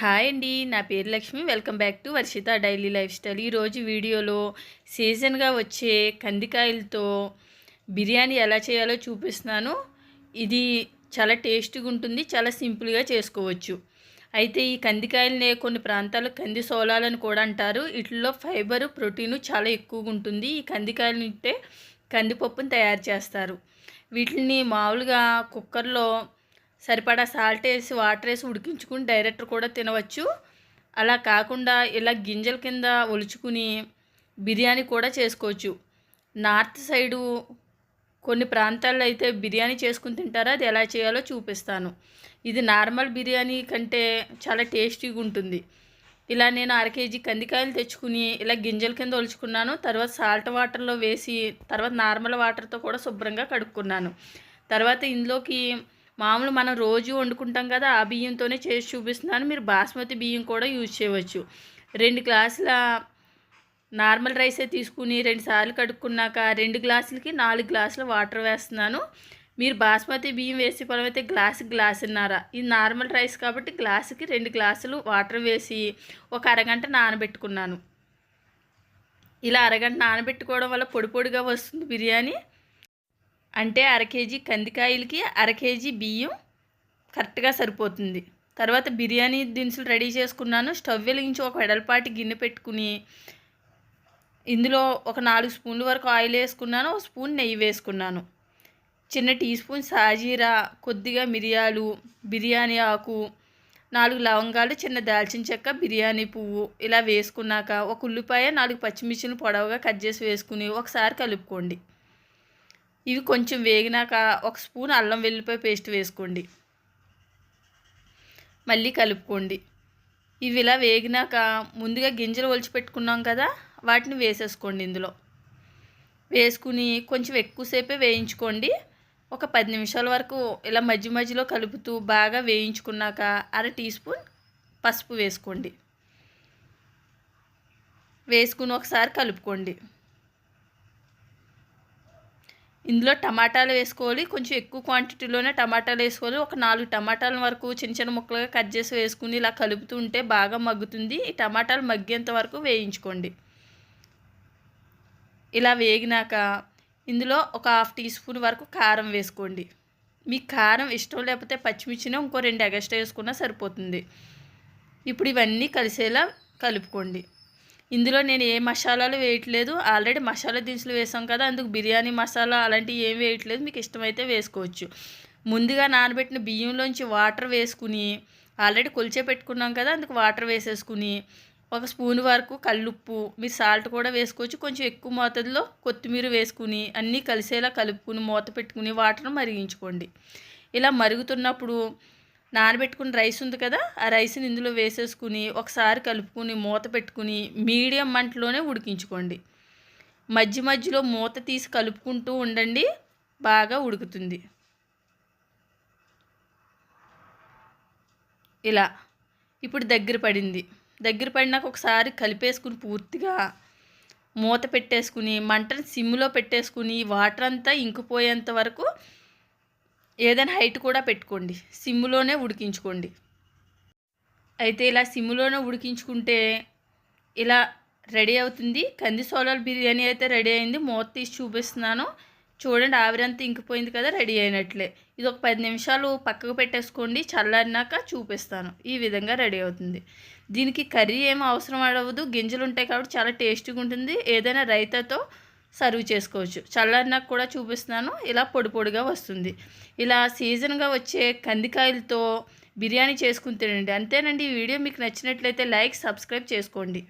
Hi అండి నా పేరు Lakshmi. Welcome back to Varshitha daily lifestyle ఈరోజు వీడియోలో సీజన్గా వచ్చే కందికాయలతో బిర్యానీ ఎలా చేయాలో చూపిస్తున్నాను. ఇది చాలా టేస్ట్గా ఉంటుంది చాలా సింపుల్గా చేసుకోవచ్చు. అయితే ఈ కందికాయలనే కొన్ని ప్రాంతాల్లో కంది సోలాలని కూడా అంటారు. వీటిలో ఫైబర్ ప్రోటీను చాలా ఎక్కువగా ఉంటుంది. ఈ కందికాయలు తింటే కందిపప్పును తయారు చేస్తారు. వీటిని మామూలుగా కుక్కర్లో సరిపడా సాల్ట్ వేసి వాటర్ వేసి ఉడికించుకుని డైరెక్ట్ కూడా తినవచ్చు. అలా కాకుండా ఇలా గింజల కింద ఒలుచుకుని బిర్యానీ కూడా చేసుకోవచ్చు. నార్త్ సైడు కొన్ని ప్రాంతాల్లో అయితే బిర్యానీ చేసుకుని తింటారో? అది ఎలా చేయాలో చూపిస్తాను. ఇది నార్మల్ బిర్యానీ కంటే చాలా టేస్టీగా ఉంటుంది. ఇలా నేను అర కేజీ కందికాయలు తెచ్చుకుని ఇలా గింజల కింద ఒలుచుకున్నాను. తర్వాత సాల్ట్ వాటర్లో వేసి తర్వాత నార్మల్ వాటర్తో కూడా శుభ్రంగా కడుక్కున్నాను. తర్వాత ఇందులోకి మామూలు మనం రోజు వండుకుంటాం కదా ఆ బియ్యంతోనే చేసి చూపిస్తున్నాను. మీరు బాస్మతి బియ్యం కూడా యూజ్ చేయవచ్చు. రెండు గ్లాసుల నార్మల్ రైసే తీసుకుని రెండు సార్లు కడుక్కున్నాక రెండు గ్లాసులకి నాలుగు గ్లాసుల వాటర్ వేస్తున్నాను. మీరు బాస్మతి బియ్యం వేసి పొలమైతే గ్లాసు ఉన్నారా ఇది నార్మల్ రైస్ కాబట్టి గ్లాసుకి రెండు గ్లాసులు వాటర్ వేసి ఒక అరగంట నానబెట్టుకున్నాను. ఇలా అరగంట నానబెట్టుకోవడం వల్ల పొడి పొడిగా వస్తుంది బిర్యానీ. అంటే అర కేజీ కందికాయలకి అర కేజీ బియ్యం కరెక్ట్గా సరిపోతుంది. తర్వాత బిర్యానీ దినుసులు రెడీ చేసుకున్నాను. స్టవ్ వెలిగించి ఒక వెడల్పాటి గిన్నె పెట్టుకుని ఇందులో ఒక నాలుగు స్పూన్ల వరకు ఆయిల్ వేసుకున్నాను. ఒక స్పూన్ నెయ్యి వేసుకున్నాను. చిన్న టీ స్పూన్ సాజీరా కొద్దిగా మిరియాలు బిర్యానీ ఆకు నాలుగు లవంగాలు చిన్న దాల్చిన చెక్క బిర్యానీ పువ్వు ఇలా వేసుకున్నాక ఒక ఉల్లిపాయ నాలుగు పచ్చిమిర్చిని పొడవుగా కట్ చేసి వేసుకుని ఒకసారి కలుపుకోండి. ఇవి కొంచెం వేగినాక ఒక స్పూన్ అల్లం వెల్లిపాయ పేస్ట్ వేసుకోండి. మళ్ళీ కలుపుకోండి. ఇవి ఇలా వేగినాక ముందుగా గింజలు ఒలిచి పెట్టుకున్నాం కదా వాటిని వేసేసుకోండి ఇందులో. వేసుకుని కొంచెం ఎక్కువసేపే వేయించుకోండి. ఒక పది నిమిషాల వరకు ఇలా మధ్య మధ్యలో కలుపుతూ బాగా వేయించుకున్నాక అర టీ స్పూన్ పసుపు వేసుకోండి. వేసుకుని ఒకసారి కలుపుకోండి. ఇందులో టమాటాలు వేసుకోవాలి. కొంచెం ఎక్కువ క్వాంటిటీలోనే టమాటాలు వేసుకోవాలి. ఒక నాలుగు టమాటాల వరకు చిన్న చిన్న ముక్కలుగా కట్ చేసి వేసుకుని ఇలా కలుపుతూ ఉంటే బాగా మగ్గుతుంది. ఈ టమాటాలు మగ్గేంత వరకు వేయించుకోండి. ఇలా వేగినాక ఇందులో ఒక హాఫ్ టీ స్పూన్ వరకు కారం వేసుకోండి. మీకు కారం ఇష్టం లేకపోతే పచ్చిమిర్చిని ఇంకో రెండు ఎగస్ట్రా వేసుకున్నా సరిపోతుంది. ఇప్పుడు ఇవన్నీ కలిసేలా కలుపుకోండి. ఇందులో నేను ఏ మసాలాలు వేయట్లేదు. ఆల్రెడీ మసాలా దినుసులు వేసాం కదా అందుకు బిర్యానీ మసాలా అలాంటివి ఏం వేయట్లేదు. మీకు ఇష్టమైతే వేసుకోవచ్చు. ముందుగా నానబెట్టిన బియ్యంలోంచి వాటర్ వేసుకుని ఆల్రెడీ కొలిచే పెట్టుకున్నాం కదా అందుకు వాటర్ వేసేసుకుని ఒక స్పూన్ వరకు కల్లుప్పు మీరు సాల్ట్ కూడా వేసుకోవచ్చు. కొంచెం ఎక్కువ మోతాదులో కొత్తిమీర వేసుకుని అన్నీ కలిసేలా కలుపుకుని మూత పెట్టుకుని వాటర్ మరిగించుకోండి. ఇలా మరుగుతున్నప్పుడు నానబెట్టుకున్న రైస్ ఉంది కదా ఆ రైస్ని ఇందులో వేసేసుకుని ఒకసారి కలుపుకుని మూత పెట్టుకుని మీడియం మంటలోనే ఉడికించుకోండి. మధ్య మధ్యలో మూత తీసి కలుపుకుంటూ ఉండండి బాగా ఉడుకుతుంది. ఇలా ఇప్పుడు దగ్గర పడింది. దగ్గర పడినాక ఒకసారి కలిపేసుకుని పూర్తిగా మూత పెట్టేసుకుని మంటను సిమ్లో పెట్టేసుకుని వాటర్ అంతా ఇంకిపోయేంత వరకు ఏదైనా హైట్ కూడా పెట్టుకోండి. సిమ్లోనే ఉడికించుకోండి. అయితే ఇలా సిమ్లోనే ఉడికించుకుంటే ఇలా రెడీ అవుతుంది. కంది సోలార్ బిర్యానీ అయితే రెడీ అయింది. మూత తీసి చూపిస్తున్నాను. చూడండి ఆవిరంతా ఇంకిపోయింది కదా రెడీ అయినట్లే. ఇది ఒక పది నిమిషాలు పక్కకు పెట్టేసుకోండి. చల్లారినాక చూపిస్తాను. ఈ విధంగా రెడీ అవుతుంది. దీనికి కర్రీ ఏం అవసరం అవ్వదు. గింజలు ఉంటాయి కాబట్టి చాలా టేస్టీగా ఉంటుంది. ఏదైనా రైతాతో సర్వ్ చేసుకోవచ్చు. చల్లన్నాక కూడా చూపిస్తున్నాను. ఇలా పొడి పొడిగా వస్తుంది. ఇలా సీజన్గా వచ్చే కందికాయలతో బిర్యానీ చేసుకుని తినండి. అంతేనండి. ఈ వీడియో మీకు నచ్చినట్లయితే లైక్ సబ్స్క్రైబ్ చేసుకోండి.